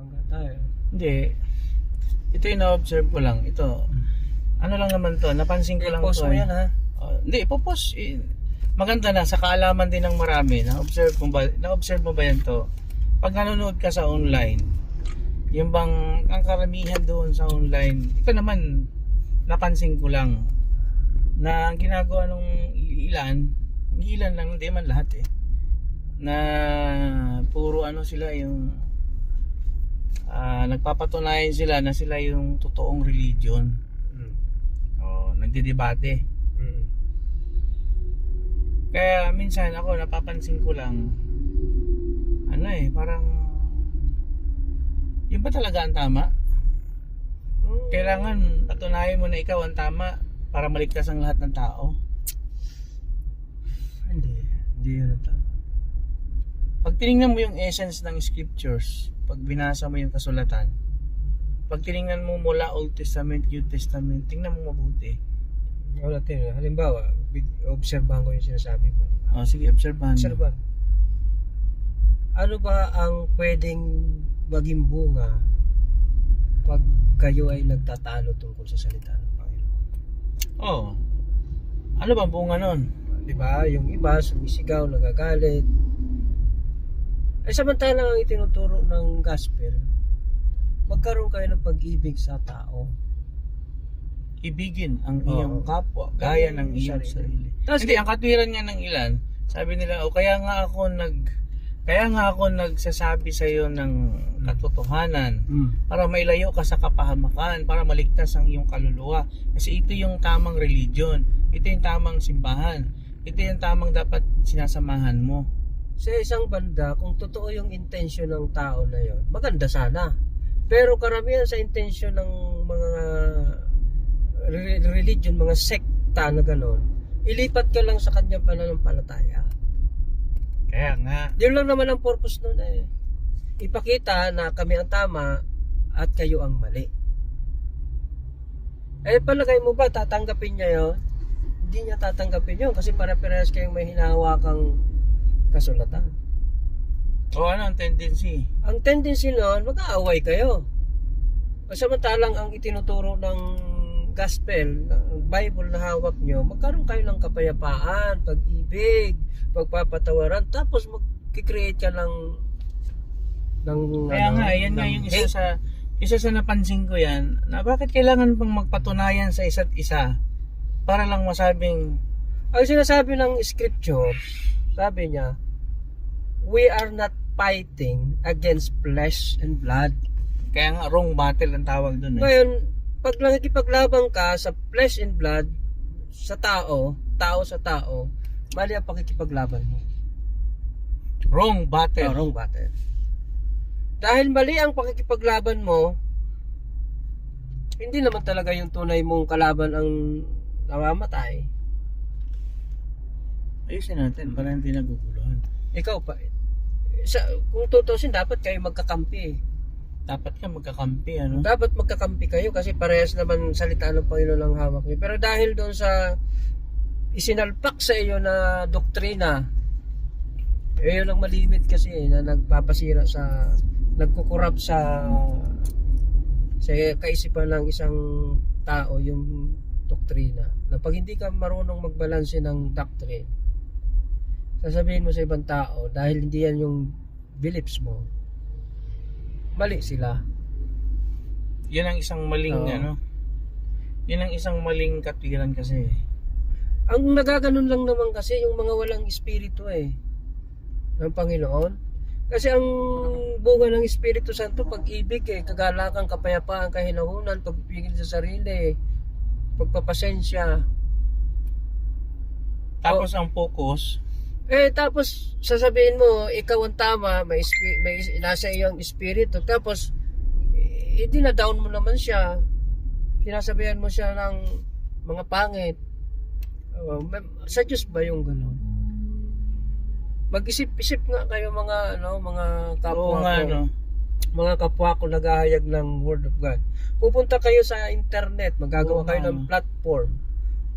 Bangga tayo. Hindi. Ito yung na-observe ko lang. Ito. Ano lang naman to, napansin ko lang to. mo eh. yan ha. Oh, hindi, ipopost. Eh, maganda na, sa kaalaman din ng marami. Na-observe mo ba, na-observe mo ba yan to? Pag nanonood ka sa online, yung bang, ang karamihan doon sa online, ito naman, napansin ko lang, na ang ginagawa nung ilan, ilan lang, hindi man lahat eh, na puro ano sila yung, ah, nagpapatunayan sila na sila yung totoong religion. Mm. Oh, nagdidebate. Mm. Kaya minsan ako napapansin ko lang ano eh, parang yun ba talaga ang tama? Mm. Kailangan patunayan mo na ikaw ang tama para maligtas ang lahat ng tao. Hindi. Hindi yun ang tama. Tiningnan mo yung essence ng scriptures, pag binasa mo yung kasulatan, pag tiningnan mo mula Old Testament, New Testament, tingnan mo mabuti. Wala tayo. Halimbawa, obserbahan ko yung sinasabi mo. Oh, sige, obserbahan. Obserbahan. Ano ba ang pwedeng maging bunga pag kayo ay nagtatalo tungkol sa salita ng Panginoon? Oh. Ano bang bunga nun? Di ba? Yung iba, sumisigaw, nagagalit. Ay samantalang ang itinuturo ng gospel, magkaroon kayo ng pag-ibig sa tao. Ibigin ang Oo. iyong kapwa, gaya ng ng iyong sarili. sarili. Tapos- Hindi, ang katwiran nga ng ilan, sabi nila, o kaya nga ako nag kaya nga ako nagsasabi sa iyo ng katotohanan Mm. para mailayo ka sa kapahamakan, para maligtas ang iyong kaluluwa. Kasi ito yung tamang religion, ito yung tamang simbahan, ito yung tamang dapat sinasamahan mo. Sa isang banda, kung totoo yung intention ng tao na yon, maganda sana. Pero karamihan sa intention ng mga re- religion, mga sekta na gano'n, ilipat ka lang sa kanyang pananampalataya. Kaya nga, Yun lang naman ang purpose nun eh. Ipakita na kami ang tama at kayo ang mali. Eh palagay mo ba tatanggapin niya yon? Hindi niya tatanggapin yun kasi para-parehas kayong may hinahawakang kasulatan. o ano ang tendency? Ang tendency nun, mag-aaway kayo. Samantalang ang itinuturo ng gospel, ng Bible na hawak nyo, magkaroon kayo ng kapayapaan, pag-ibig, pagpapatawaran, tapos mag-create ka ng ng Kaya ano, nga, yan nga ng yung isa sa isa sa napansin ko yan, na bakit kailangan pang magpatunayan sa isa't isa para lang masabing Ang sinasabi ng scripture, sabi niya, we are not fighting against flesh and blood. kaya nga wrong battle ang tawag doon eh. Ngayon, pag nakikipaglaban ka sa flesh and blood, sa tao, tao sa tao, mali ang pakikipaglaban mo. Wrong battle. Oh, wrong battle. Dahil mali ang pakikipaglaban mo, hindi naman talaga yung tunay mong kalaban ang namamatay. Ayusin natin para hindi naguguluhan. Ikaw pa. Sa, kung tutusin, dapat kayo magkakampi. Dapat ka magkakampi ano. Dapat magkakampi kayo kasi parehas naman salita ng Panginoon ang hawak niyo. Pero dahil doon sa isinalpak sa iyo na doktrina, eh yun ang malimit kasi eh, na nagpapasira sa nagkukurap sa sa kaisipan ng isang tao yung doktrina. Na pag hindi ka marunong magbalanse ng doctrine, sasabihin mo sa ibang tao dahil hindi yan yung beliefs mo, mali sila. Yan ang isang maling Oo. ano. Yan ang isang maling katwiran kasi. Ang nagaganon lang naman kasi yung mga walang espiritu eh ng Panginoon. Kasi ang bunga ng Espiritu Santo pag-ibig eh, kagalakan, kapayapaan, kahinahunan, pagpipigil sa sarili, pagpapasensya. Tapos ang focus, Eh tapos sasabihin mo ikaw ang tama, may, may nasa iyo ang espiritu. Tapos eh, down mo naman siya. Sinasabihan mo siya ng mga pangit. May- sa Diyos ba yung gano'n? Mag-isip-isip nga kayo mga ano, mga kapwa oo nga ko. no. Mga kapwa ko naghahayag ng Word of God. Pupunta kayo sa internet, magagawa Oo kayo nga, ng platform.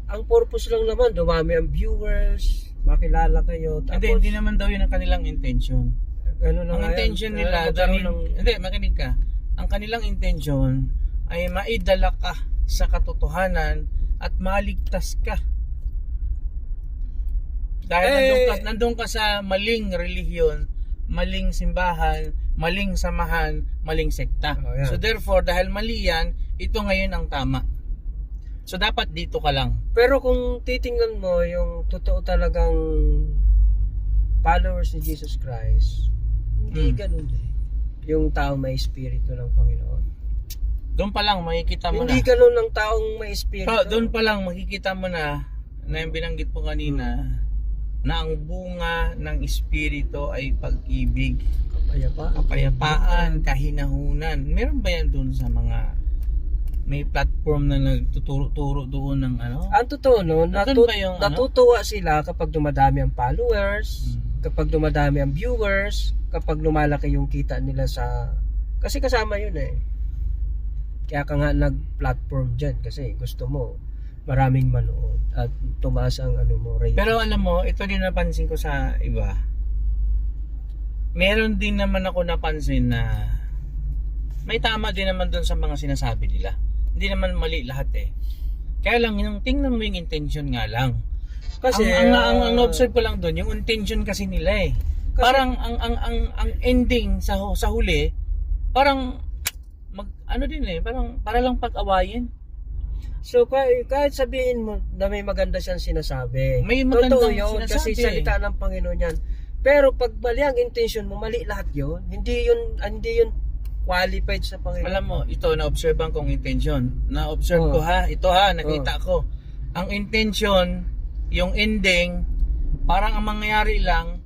Ang purpose lang naman, dumami ang viewers, makilala kayo. Tapos, Hindi, hindi naman daw yun ang kanilang intention. ano na Ang yan, intention ah, nila, magkaroon dalhin, ng- hindi, makinig ka. Ang kanilang intention ay maidala ka sa katotohanan at maligtas ka. Dahil Eh, nandun, ka, nandun ka sa maling relihiyon, maling simbahan, maling samahan, maling sekta. Oh, yan. So therefore, dahil mali yan, ito ngayon ang tama. So dapat dito ka lang. Pero kung titingnan mo yung totoo talagang followers ni Jesus Christ, hindi Hmm. ganun eh. Yung tao may espiritu ng Panginoon. Doon pa lang makikita mo Hindi na. ganun ang taong may espiritu. So, doon pa lang makikita mo na na yung binanggit po kanina na ang bunga ng espiritu ay pag-ibig, Kapayapa. kapayapaan, kahinahunan. Meron ba yan doon sa mga may platform na nagtuturo-turo doon ng ano? Ang totoo no, natu- yung ano? natutuwa sila kapag dumadami ang followers, Hmm. kapag dumadami ang viewers, kapag lumalaki yung kita nila sa... Kasi kasama yun eh. Kaya ka nga nag-platform dyan kasi gusto mo maraming manood at tumaas ang ano mo rating. Pero alam mo, ito din napansin ko sa iba. Meron din naman ako napansin na may tama din naman doon sa mga sinasabi nila. Hindi naman mali lahat eh. Kaya lang, yung tingnan mo yung intention nga lang. kasi ang, ang, ang, ang ah, observe ko lang doon, yung intention kasi nila eh. Kasi- parang ang, ang, ang, ang ending sa, sa huli, parang mag, ano din eh, parang para lang pag-awayin. So kahit, kahit sabihin mo na may maganda siyang sinasabi. May Totoo magandang yun kasi sinasabi. salita ng Panginoon yan. Pero pag mali ang intention mo, mali lahat yun. Hindi yun, hindi yun qualified sa Panginoon. Alam mo, ito na-observe kong intention. Na-observe Oh. ko ha, ito ha, nakita ko. Ang intention, yung ending, parang ang mangyayari lang,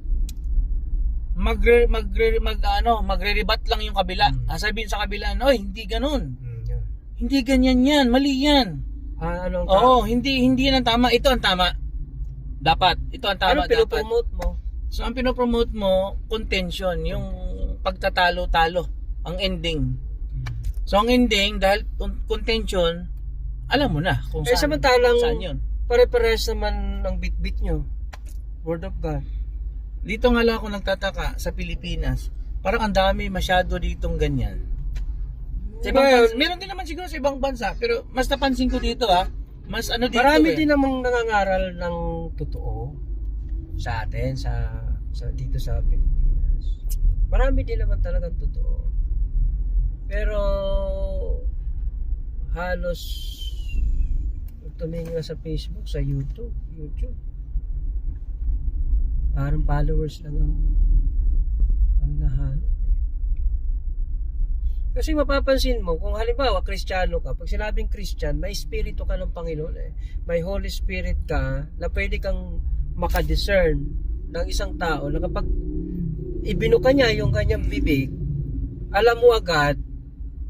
magre, magre, mag, ano, magre-rebat lang yung kabila. Hmm. Ah, sabihin sa kabila, oy, hindi. Hmm, yun. Hindi ganyan yan, mali yan. Ah, anong Oo, hindi hindi yan ang tama. Ito ang tama. Dapat. Ito ang tama Anong dapat. pinopromote mo? So ang pinopromote mo, contention, yung pagtatalo-talo, ang ending. So ang ending, dahil con- contention, alam mo na kung Eh, saan, samantalang- saan yun. Pare-pares naman ng bit-bit nyo. Word of God. Dito nga lang ako nagtataka sa Pilipinas. Parang ang dami masyado ditong ganyan. Sa ibang bansa, meron din naman siguro sa ibang bansa, pero mas napansin ko dito ha. Mas ano dito Marami eh. din namang nangangaral ng totoo sa atin, sa, sa dito sa Pilipinas. Marami din naman talagang totoo. Pero halos tumingin nga sa Facebook, sa YouTube, YouTube. Parang followers lang ang ang nahanap. Kasi mapapansin mo, kung halimbawa Kristiyano ka, pag sinabing Christian, may espiritu ka ng Panginoon eh. May Holy Spirit ka na pwede kang makadiscern ng isang tao na kapag ibinuka niya yung kanyang bibig, alam mo agad,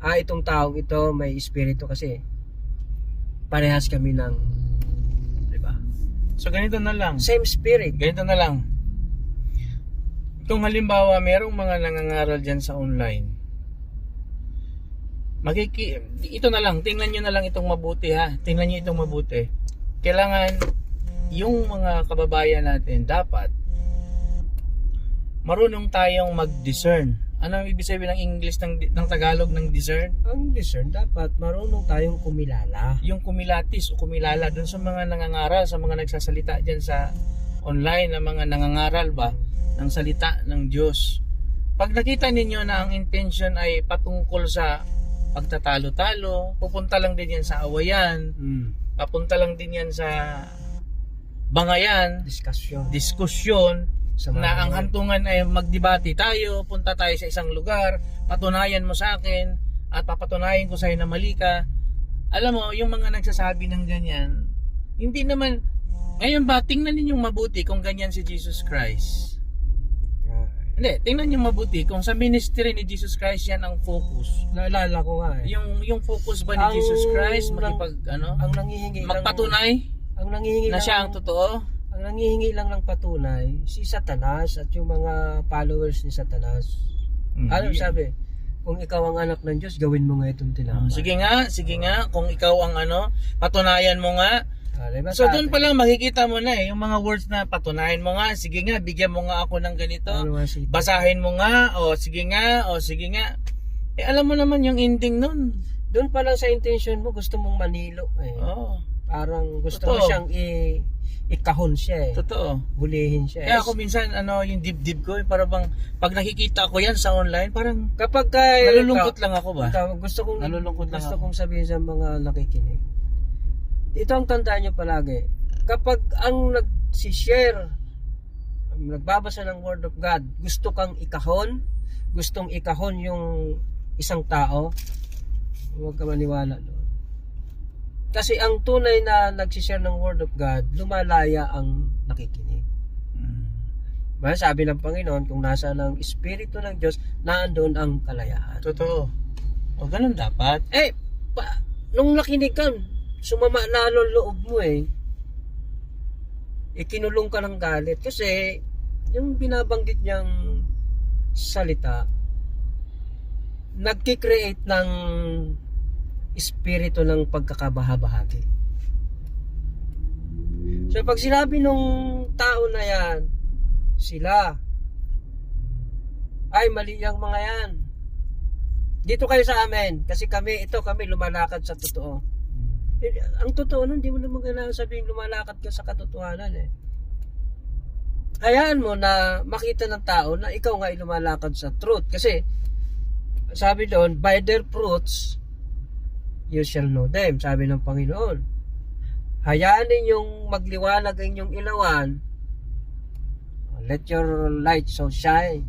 ah, itong taong ito may espiritu kasi parehas kami ng, di ba? So ganito na lang. Same spirit. Ganito na lang. Kung halimbawa merong mga nangangaral dyan sa online, magiki ito na lang, tingnan nyo na lang itong mabuti ha. Tingnan nyo itong mabuti. Kailangan yung mga kababayan natin dapat marunong tayong mag-discern. Ano ang ibig sabihin ng English ng, ng Tagalog ng discern? Ang discern, dapat marunong tayong kumilala. yung kumilatis o kumilala dun sa mga nangangaral, sa mga nagsasalita dyan sa online na mga nangangaral ba ng salita ng Diyos. Pag nakita ninyo na ang intention ay patungkol sa pagtatalo-talo, pupunta lang din yan sa awayan, Mm. papunta lang din yan sa bangayan, Discussion. diskusyon, Sa na ang hantungan ay magdebate tayo, punta tayo sa isang lugar, patunayan mo sa akin, at papatunayan ko sa'yo na mali ka. Alam mo, yung mga nagsasabi ng ganyan, hindi naman, ngayon ba, tingnan ninyong mabuti kung ganyan si Jesus Christ. Hindi, tingnan niyo mabuti kung sa ministry ni Jesus Christ yan ang focus. Naalala ko nga eh. Yung yung focus ba ni Ang Jesus Christ makipag ano, ang nangihingi magpatunay ang nangihingi na siya ang totoo? Ang nangihingi lang ng patunay si Satanas at yung mga followers ni Satanas. Ano Hindi. sabi? Kung ikaw ang anak ng Diyos, gawin mo nga itong Oh, tinapay. sige nga, sige nga, kung ikaw ang ano, patunayan mo nga Ah, diba So doon pa lang makikita mo na eh, yung mga words na patunayan mo nga, sige nga, bigyan mo nga ako ng ganito. Ano Basahin mo nga, o sige nga, o sige nga. Eh alam mo naman yung ending nun. Doon pa lang sa intention mo, gusto mong manilo. Eh. Oo, Parang gusto Totoo. siyang i- ikahon siya eh. totoo. Bulihin siya. Kaya eh. ako minsan, ano, yung dibdib ko, para bang, pag nakikita ko yan sa online, parang Kapag ka, nalulungkot lang ako ba? Ikaw, gusto kong Nalulungkot lang gusto ako. kong sabihin sa mga nakikinig. Ito ang tandaan nyo palagi. Kapag ang nag-share, nagbabasa ng Word of God, gusto kang ikahon, gustong ikahon yung isang tao, huwag ka maniwala doon. Kasi ang tunay na nagsishare ng Word of God, lumalaya ang nakikinig. Mm. Ba, sabi ng Panginoon, kung nasa ng Espiritu ng Diyos, naandun ang kalayaan. Totoo. O ganun dapat. Eh, pa, nung nakinig ka, sumama lalo loob mo eh. Ikinulong ka ng galit. Kasi, yung binabanggit niyang salita, nagkikreate ng espiritu ng pagkakabahabahagi. So, pag sinabi nung tao na yan, sila, ay mali yung mga yan. Dito kayo sa amin, kasi kami, ito kami lumalakad sa totoo. Eh, ang totoo nun, di mo naman kailangan sabihin lumalakad ka sa katotohanan eh. Hayaan mo na makita ng tao na ikaw nga ay lumalakad sa truth. Kasi, sabi doon, by their fruits, you shall know them, sabi ng Panginoon. Hayaan ninyong magliwanag ang inyong ilawan. Let your light so shine.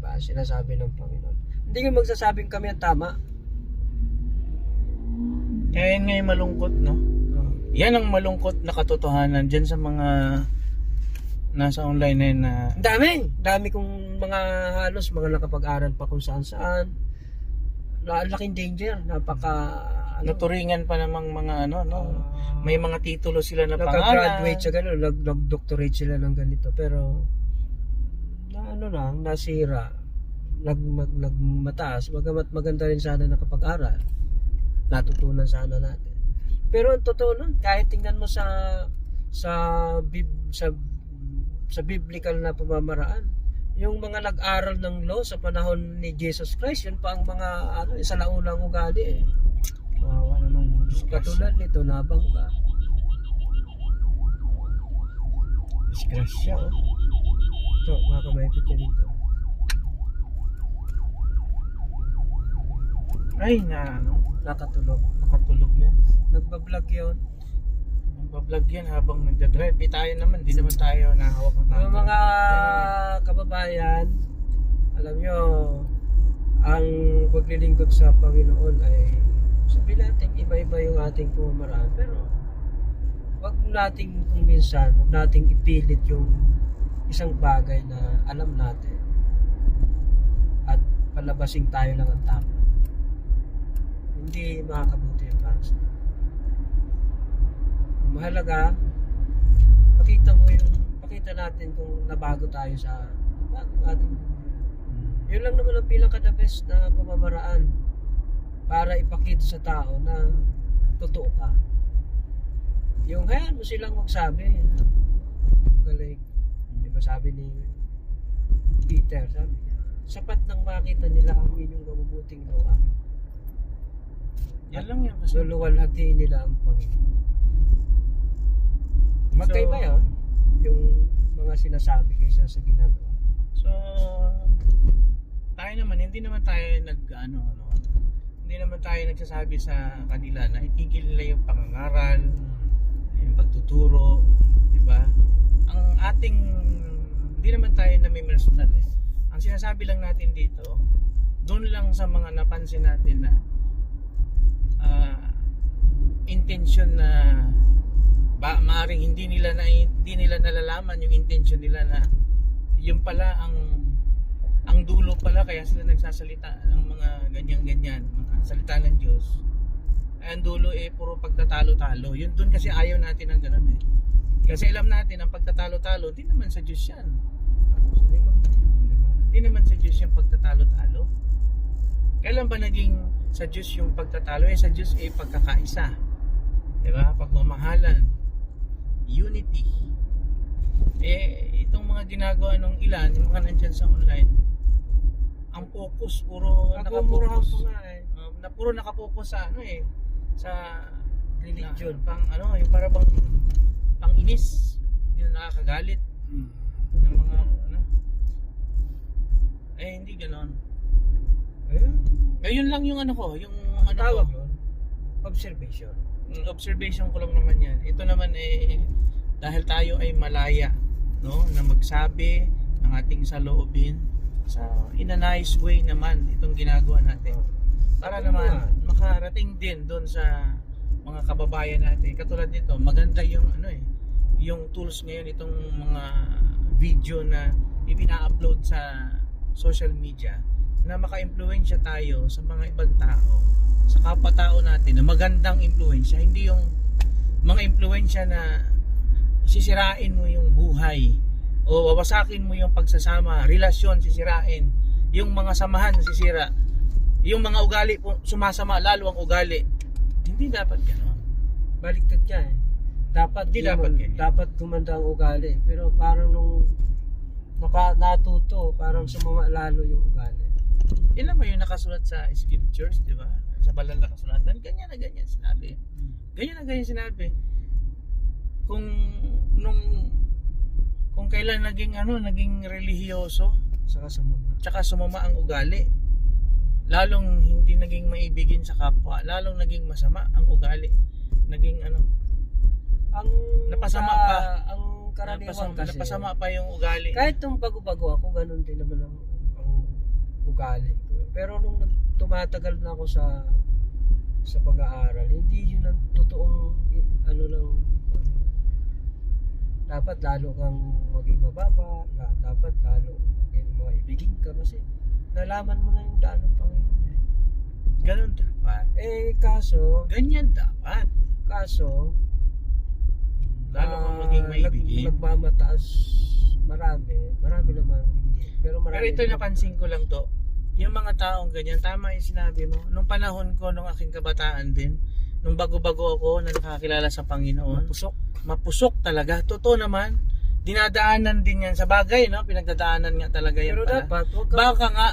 Diba? Sinasabi ng Panginoon. Hindi ko magsasabing kami ang tama. Kaya yun nga yung malungkot, no? Yan ang malungkot na katotohanan dyan sa mga nasa online na yun na dami. Dami kong mga halos mga nakapag-aral pa kung saan saan. Laking danger. Napaka... Ano, naturingan pa namang mga ano, no? ah, May mga titulo sila na nagka-graduate pangalan. sa gano'n, nag, nag-doctorate sila ng ganito. Pero, na ano lang, nasira. Nag, mag, nagmataas. Magamat maganda rin sana nakapag-aral. Natutunan sana natin. Pero ang totoo nun, kahit tingnan mo sa sa bib, sa sa biblical na pamamaraan, yung mga nag-aral ng law sa panahon ni Jesus Christ, yun pa ang mga ano, isa launang ugali eh. Kawawa naman. Katulad nito, nabangga. Disgrasya, oh. Ito, mga kamaipit ka dito. Ay, na, ano, Nakatulog. nakatulog yan. Nagbablog yun. Magbablog yan habang nagdadrive. Eh, tayo naman, di naman tayo nahawak ng Mga mga kababayan, alam nyo, ang paglilingkod sa Panginoon ay sabihin natin iba-iba yung ating pumaraan. Pero wag nating kung minsan, wag nating ipilit yung isang bagay na alam natin. At palabasing tayo lang ang tama. Hindi makakabuti yung para sa mahalaga, pakita mo yung pakita natin kung nabago tayo sa bago ating yun lang naman ang pinaka the best na pamamaraan para ipakita sa tao na totoo ka. Yung hayaan mo silang magsabi. Galing. Di ba sabi ni Peter sabi sapat nang makita nila ang inyong mabubuting gawa. Yan lang yan. Kasi, luluwalhati nila ang Panginoon. Magkaiba So- yun yung mga sinasabi kaysa sa ginagawa. So, tayo naman, hindi naman tayo nag, ano, ano, hindi naman tayo nagsasabi sa kanila na itigil nila yung pangangaral, yung pagtuturo, di ba? Ang ating, hindi naman tayo na may personal eh. Ang sinasabi lang natin dito, doon lang sa mga napansin natin na ah, intention na ba maaring hindi nila na hindi nila nalalaman yung intention nila na yung pala ang ang dulo pala kaya sila nagsasalita ng mga ganyan-ganyan, salita ng Diyos. Ang dulo eh puro pagtatalo-talo. Yun doon kasi ayaw natin ng ganun eh. Kasi alam natin ang pagtatalo-talo, di naman sa Diyos yan. Di naman sa Diyos yung pagtatalo-talo. Kailan ba naging sa Diyos yung pagtatalo? Eh sa Diyos eh pagkakaisa. Di ba? Pagmamahalan. unity. Eh, itong mga ginagawa ng ilan, yung mga nandyan sa online, ang focus, puro Nagmumurahan nakapokus. pa nga eh. Na puro nakapokus sa ano eh, sa Religion. na- pang ano, yung para bang pang inis, yung nakakagalit ng mga ano. Eh, hindi ganon. Ayun. Ngayon lang yung ano ko, yung ano tawag ko, observation. Mm, observation ko lang naman yan. Ito naman eh, dahil tayo ay malaya, no, na magsabi ng ating saloobin sa in a nice way naman itong ginagawa natin. Para naman makarating din doon sa mga kababayan natin. Katulad nito, maganda yung ano eh, yung tools ngayon itong mga video na ipina-upload sa social media na maka-impluwensya tayo sa mga ibang tao sa kapwa-tao natin na magandang impluwensya hindi yung mga impluwensya na sisirain mo yung buhay o wawasakin mo yung pagsasama relasyon sisirain yung mga samahan sisira yung mga ugali po sumasama lalo ang ugali hindi dapat gano'n Baliktad ka eh. Dapat Hindi yun, dapat ganyan. dapat gumanda ang ugali. Pero parang nung naka, natuto, parang sumama lalo yung ugali. ilan ba yung nakasulat sa scriptures di ba sa balal na kasulatan ganyan na ganyan sinabi ganyan na ganyan sinabi kung nung kung kailan naging ano naging relihiyoso Saka sumama. tsaka sumama ang ugali lalong hindi naging maibigin sa kapwa lalong naging masama ang ugali naging ano Ang Napasama ka- pa. Ang karaniwan napasama, kasi. napasama pa yung ugali Kahit nung bago-bago ako, ganun din naman ang, ang ugali ko. Pero nung tumatagal na ako sa sa pag-aaral, hindi yun ang totoong ano lang dapat lalo kang maging mababa, dapat lalo maging maibigin ka kasi nalaman mo na yung daan ng Panginoon ganun dapat Eh kaso, ganyan dapat kaso lalo kang ah, maging nag- maibigin nagmamataas marami, marami naman hindi. Pero marami Pero ito napansin ko lang to. Yung mga taong ganyan, tama yung sinabi mo. Nung panahon ko, nung aking kabataan din, nung bago-bago ako na nakakilala sa Panginoon, Pusok. mapusok talaga. Totoo naman, dinadaanan din yan sa bagay, no? Pinagdadaanan nga talaga yan Pero pala. dapat, huwag kang, Baka nga,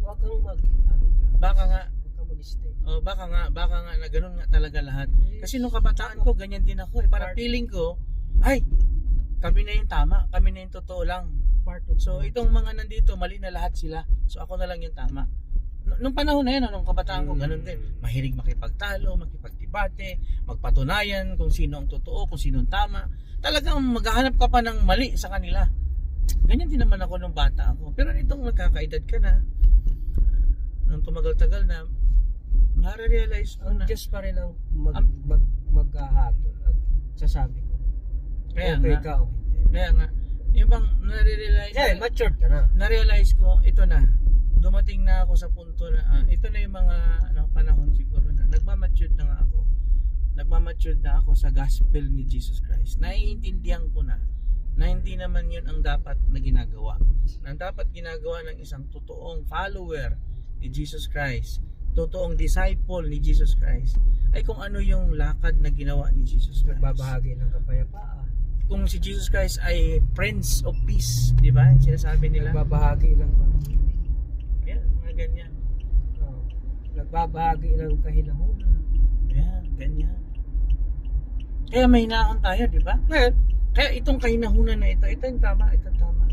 huwag kang mag, ano, baka nga, huwag kang mag-stay. oh, baka nga, baka nga na ganun nga talaga lahat. Kasi nung kabataan ko, ganyan din ako eh. Parang feeling ko, ay, kami na yung tama, kami na yung totoo lang. Part So itong mga nandito, mali na lahat sila. So ako na lang yung tama. Nung panahon na yun, nung kabataan ko, Mm. ganun din. Mahilig makipagtalo, makipagdebate, magpatunayan kung sino ang totoo, kung sino ang tama. Talagang maghahanap ka pa ng mali sa kanila. Ganyan din naman ako nung bata ako. Pero nitong nagkakaedad ka na, nung tumagal-tagal na, nare-realize ko na. Diyos pa rin ang mag, Am- mag, maghahatol at sasabi ko. Kaya okay nga, ka o hindi. kaya nga, yung bang nare-realize, Yeah, matured ka na. na-realize ko, ito na, dumating na ako sa punto na, ah, ito na yung mga ano, panahon siguro na, nagmamature na nga ako. Nagmamature na ako sa gospel ni Jesus Christ. Naiintindihan ko na, na hindi naman yun ang dapat na ginagawa. Na ang dapat ginagawa ng isang totoong follower ni Jesus Christ, totoong disciple ni Jesus Christ, ay kung ano yung lakad na ginawa ni Jesus Christ Nagbabahagi ng kapayapaan. kung si Jesus Christ ay Prince of Peace, di ba? Sinasabi nila. Nagbabahagi ng pag-ibig. Yeah, mga ganyan. Nagbabahagi ng kahinahunan. Yeah, ganyan. Kaya may hinahon tayo, di ba? Ngayon, Kaya itong kahinahunan na ito, ito yung tama, ito yung tama.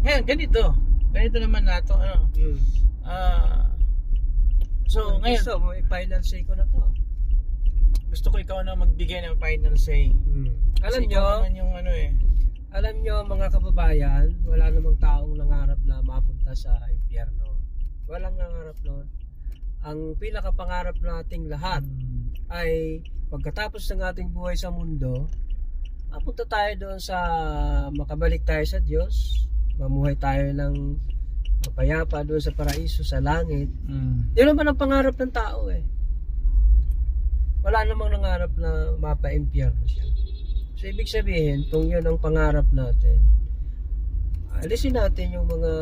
Ngayon, ganito. Ganito naman nato, ano. Ah, so, ngayon, gusto mo, i-final say ko na to. gusto ko ikaw na magbigay ng final say. Alam Kasi nyo, yung ano eh. alam nyo mga kababayan, wala namang taong nangarap na mapunta sa impyerno. Walang nangarap noon. Ang pinakapangarap nating lahat Hmm. ay pagkatapos ng ating buhay sa mundo, mapunta tayo doon sa makabalik tayo sa Diyos, mamuhay tayo ng mapayapa doon sa paraiso, sa langit. Mm. Yun naman ang pangarap ng tao eh. Wala namang nangarap na mapa-impyerno siya. So ibig sabihin, kung yun ang pangarap natin, alisin natin yung mga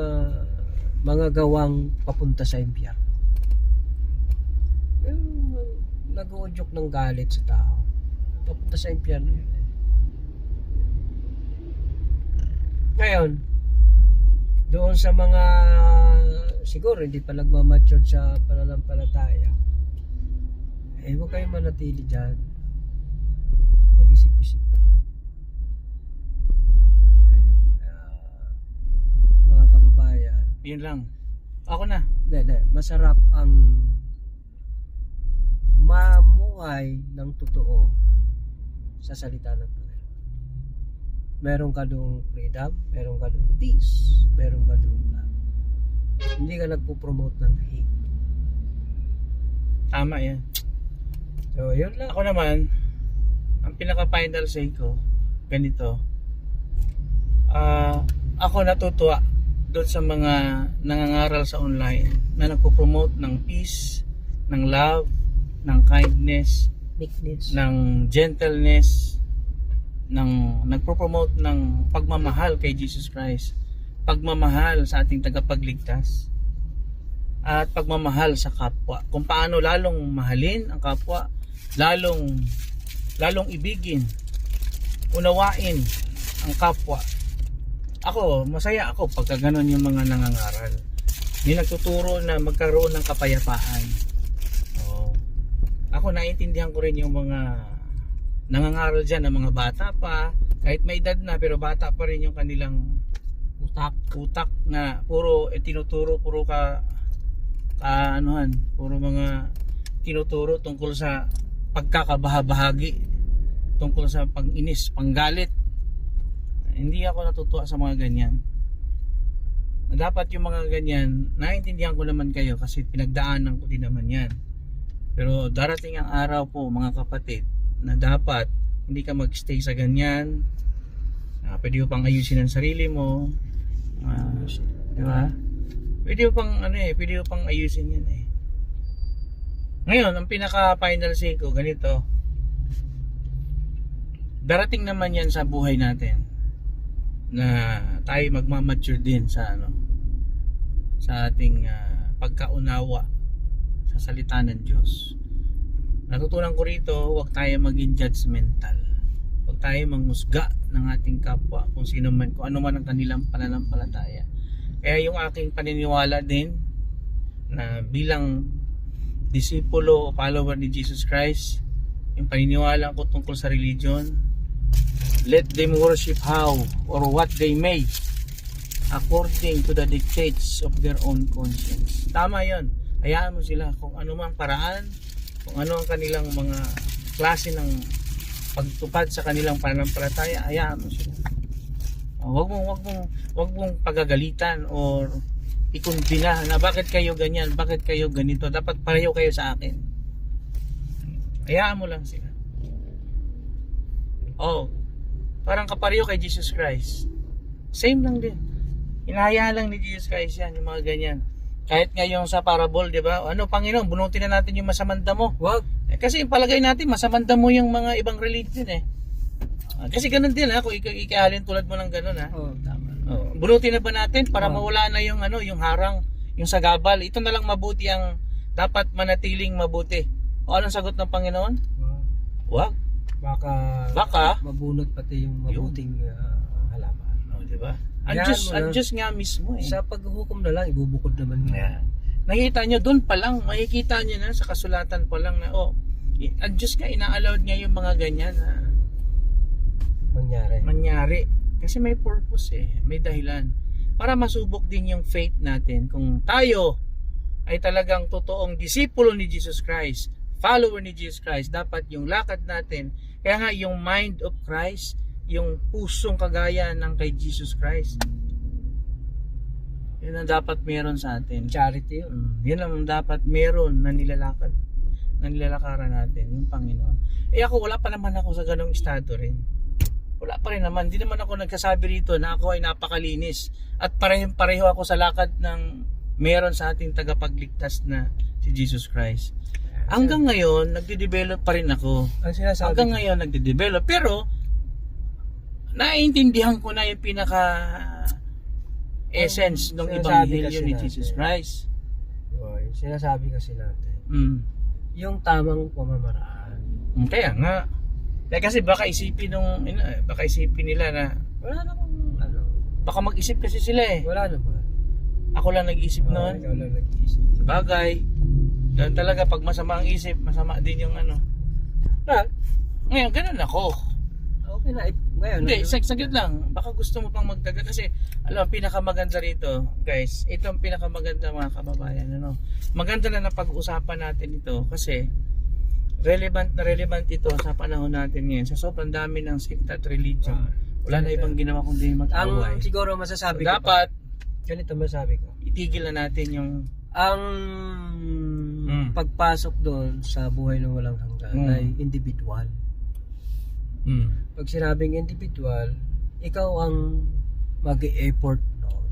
mga gawang papunta sa impyerno. Nag-uudyok ng galit sa tao. Papunta sa impyerno yun. Eh. Ngayon, doon sa mga siguro hindi pa nagmamature sa pananampalataya, eh huwag kayong manatili dyan Yun lang. Ako na. hindi, hindi, masarap ang mamuhay ng totoo sa salita ng Panginoon. Meron ka doong freedom, meron ka doong peace, meron ka doong love. Hindi ka nagpo-promote ng hate. Tama yan. So, yun lang. Ako naman, ang pinaka-final say ko, ganito. Ah, ako natutuwa doon sa mga nangangaral sa online na nagpo-promote ng peace, ng love, ng kindness, Meekness. ng gentleness, ng nagpo-promote ng pagmamahal kay Jesus Christ, pagmamahal sa ating tagapagligtas, at pagmamahal sa kapwa. Kung paano lalong mahalin ang kapwa, lalong lalong ibigin, unawain ang kapwa. Ako, masaya ako pagka ganun yung mga nangangaral. Yung nagtuturo na magkaroon ng kapayapaan. Oo. Ako naiintindihan ko rin yung mga nangangaral dyan ng mga bata pa, kahit may edad na pero bata pa rin yung kanilang Utak. utak na puro eh, tinuturo puro ka ka anuhan puro mga tinuturo tungkol sa pagkakabahabahagi tungkol sa pang-inis, panggalit hindi ako natutuwa sa mga ganyan dapat yung mga ganyan naiintindihan ko naman kayo kasi pinagdaanan ko din naman yan pero darating ang araw po mga kapatid na dapat hindi ka magstay sa ganyan Ah, pwede mo pang ayusin ang sarili mo Ah, di ba? Pwede mo pang ano eh, pwede mo pang ayusin yan eh. Ngayon, ang pinaka final say ko ganito. Darating naman yan sa buhay natin na tayo magmamature din sa ano sa ating ah, pagkaunawa sa salita ng Diyos. Natutunan ko rito, huwag tayo maging judgmental. Huwag tayo mangusga ng ating kapwa kung sino man, kung ano man ang kanilang pananampalataya. Kaya yung aking paniniwala din na bilang disipulo o follower ni Jesus Christ, yung paniniwala ko tungkol sa religion, let them worship how or what they may according to the dictates of their own conscience. Tama yon. Hayaan mo sila kung ano mang paraan, kung ano ang kanilang mga klase ng pagtupad sa kanilang pananampalataya, hayaan mo sila. Uh, wag mong wag mong wag mong pagagalitan or ikundina na bakit kayo ganyan, bakit kayo ganito, dapat pareho kayo sa akin. Hayaan mo lang sila. Oh, parang kapareho kay Jesus Christ. Same lang din. Hinahayaan lang ni Jesus Christ yan, yung mga ganyan. Kahit ngayon sa parable, di ba? Ano, Panginoon, bunutin na natin yung masamang damo. Wag. Eh, kasi yung palagay natin, masamang damo yung mga ibang religion eh. Ah, kasi ganun din ha, kung ikaw ikahalin tulad mo ng ganun ha. Oh, tama. Oh, bunutin na ba natin para Oh. mawala na yung ano, yung harang, yung sagabal. Ito na lang mabuti ang dapat manatiling mabuti. O anong sagot ng Panginoon? Wag. Wag. Baka, Baka? mabunot pati yung mabuting ah, halaman. Oh, di ba? Ang Diyos, ang. Diyos nga mismo eh. Sa paghuhukom na lang, ibubukod naman yun. Yeah. Nakita nyo, doon pa lang, makikita nyo na sa kasulatan pa lang na, oh, ang Diyos nga, ina-allowed niya yung mga ganyan na Mangyari. mangyari. Kasi may purpose eh, may dahilan. Para masubok din yung faith natin. Kung tayo ay talagang totoong disipulo ni Jesus Christ, follower ni Jesus Christ, dapat yung lakad natin, kaya nga yung mind of Christ, yung pusong kagaya ng kay Jesus Christ. Yun ang dapat meron sa atin. Charity yun. Yun ang dapat meron na nilalakad na nilalakaran natin, yung Panginoon. Eh ako, wala pa naman ako sa ganong estado rin. Wala pa rin naman. Hindi naman ako nagkasabi rito na ako ay napakalinis. At pareho-pareho ako sa lakad ng meron sa ating tagapagligtas na si Jesus Christ. Hanggang ngayon, nagde-develop pa rin ako. Ang sinasabi Hanggang ngayon, nagde-develop. Pero, naiintindihan ko na yung pinaka essence ng Ebanghelyo ni. Jesus Christ. Oy, sinasabi kasi natin, Mm. yung tamang pamamaraan. Mm, Kaya nga. Eh, kasi baka isipin nung ina, baka isipin nila na Wala namang ano. Baka mag-isip kasi sila eh. Wala naman. Ako lang nag-isip noon. ikaw lang nag-iisip. Bagay. Ganun talaga pag masama ang isip, masama din yung ano. Ah, Ngayon, ganun ako. okay na. eh, Ngayon, Hindi, ano? sag saglit lang. Baka gusto mo pang magdagat kasi alam, ang pinakamaganda rito, guys, ito ang pinakamaganda mga kababayan, ano. Maganda na napag-usapan natin ito kasi relevant na relevant ito sa panahon natin ngayon. Sa sobrang dami ng sekta at religion. Wala na ibang ginawa kundi ang mag-away. siguro masasabi ko pa, Dapat ganito masabi ko. itigil na natin yung Ang Mm. pagpasok doon sa buhay ng walang hanggan Mm. ay individual. mm, Pag sinabing individual, ikaw ang mag-e-effort noon.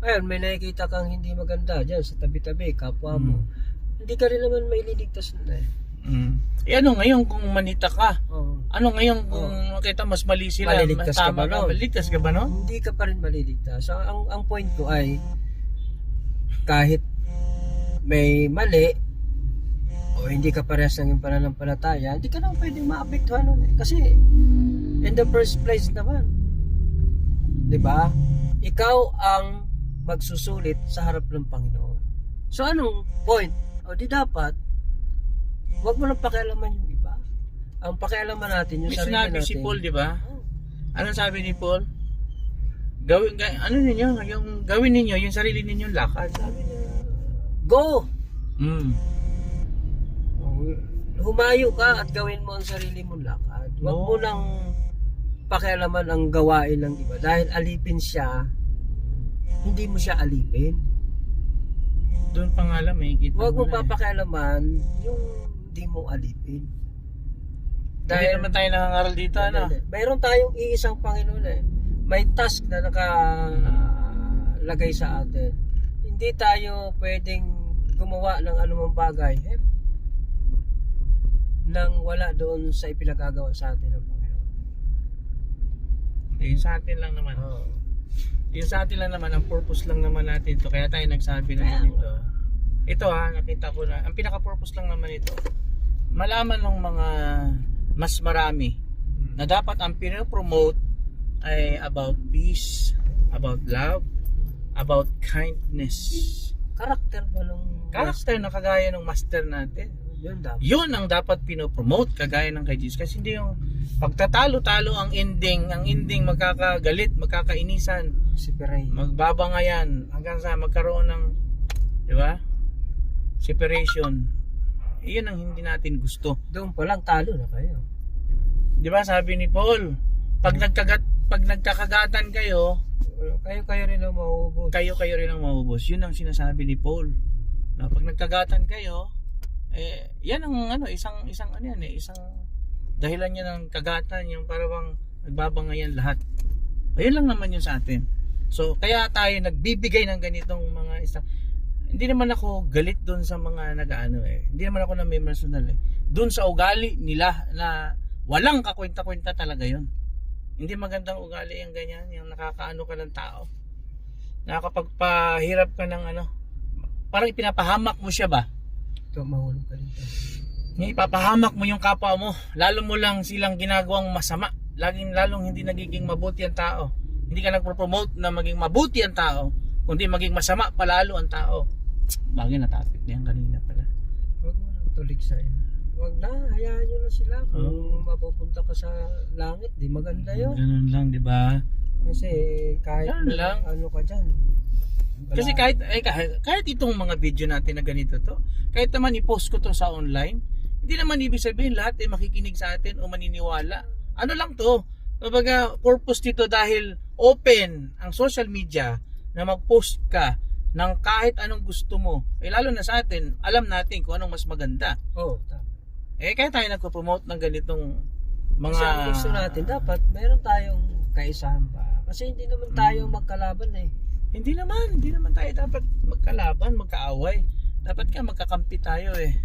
Ngayon, may nakikita kang hindi maganda dyan sa tabi-tabi, kapwa mo. Mm. Hindi ka rin naman may liligtas na eh. mm. Eh ano ngayon kung manita ka? Oo. Ano ngayon kung makita mas mali sila? Maliligtas ka ba nun? Maliligtas ka ba no? Hindi ka pa rin maliligtas. So, ang, ang point ko ay, kahit may mali, o hindi ka parehas ng iyong pananampalataya, hindi ka naman pwedeng maapektuhan nun eh. Kasi, in the first place naman, di ba? Ikaw ang magsusulit sa harap ng Panginoon. So, anong point? O di dapat, huwag mo nang pakialaman yung iba. Ang pakialaman natin, yung May sarili sinabi natin. si Paul, di ba? Oh, Ano sabi ni Paul? Gawin, ga, ano ninyo? Yung, gawin ninyo, yung sarili ninyong lakad. Sabi niya. Go! Mm. humayo ka at gawin mo ang sarili mong lakad. Huwag mo nang pakialaman ang gawain ng iba. Dahil alipin siya, hindi mo siya alipin. Doon pa nga lang, may kita Huwag mo na eh. papakialaman yung hindi mo alipin. Hindi naman tayo nangangaral dito, ano? Mayroon tayong iisang Panginoon eh. May task na nakalagay sa atin. Hindi tayo pwedeng gumawa ng anumang bagay eh, nang wala doon sa ipinagagawa sa atin ng Panginoon. Yung sa atin lang naman. Oo. Yung sa atin lang naman, ang purpose lang naman natin ito. Kaya tayo nagsabi na Kaya ganito. Ito ha, nakita ko na. Ang pinaka-purpose lang naman ito. Malaman ng mga mas marami na dapat ang pinopromote ay about peace, about love, about kindness. Karakter ba nung Character na kagaya ng master natin. Yun dapat. Yun ang dapat pinopromote kagaya ng kay Jesus. Kasi hindi yung pagtatalo-talo ang ending, ang ending magkakagalit, magkakainisan, Si Peray. magbabangayan hanggang sa magkaroon ng, di ba? Separation. Iyon ang hindi natin gusto. Doon pa lang talo na kayo. Di ba sabi ni Paul, pag nagkagat pag nagkakagatan kayo, Kayo-kayo rin ang maubos. kayo-kayo rin ang maubos. Yun ang sinasabi ni Paul. Na pag nagkagatan kayo, eh, yan ang ano, isang, isang ano yan eh, isang dahilan niya ng kagatan, yung parang nagbabangayan lahat. Ayun lang naman yun sa atin. So, kaya tayo nagbibigay ng ganitong mga isa. Hindi naman ako galit doon sa mga nag-ano eh. Hindi naman ako na may personal eh. Doon sa ugali nila na walang kakwenta-kwenta talaga yun. Hindi magandang ugali yung ganyan, yung nakakaano ka ng tao. Nakakapagpahirap ka ng ano, parang ipinapahamak mo siya ba? Ito, mahulog ka. Yung ipapahamak mo yung kapwa mo, lalo mo lang silang ginagawang masama. Laging lalong hindi nagiging mabuti ang tao. Hindi ka nagpo-promote na maging mabuti ang tao, kundi maging masama palalo ang tao. Bagay na topic na yan kanina pala. Huwag mo nang tuligsain. Huwag na, hayaan nyo na sila. Kung Oo. mapupunta ka sa langit, di maganda yun. Ganun lang, di ba? Kasi kahit Ganun na- lang. ano ka dyan. Kasi wala. kahit, eh, kahit, kahit itong mga video natin na ganito to, kahit naman i-post ko to sa online, hindi naman ibig sabihin lahat ay makikinig sa atin o maniniwala. Ano lang to? Kumbaga, purpose dito dahil open ang social media na mag-post ka ng kahit anong gusto mo. Eh lalo na sa atin, alam natin kung anong mas maganda. Oo, tama. Eh kaya tayo nagpo-promote ng ganitong mga... Kasi ang gusto natin, dapat meron tayong kaisahan pa. Kasi hindi naman tayo Mm. magkalaban eh. Hindi naman, hindi naman tayo dapat magkalaban, magkaaway. Dapat ka magkakampi tayo eh.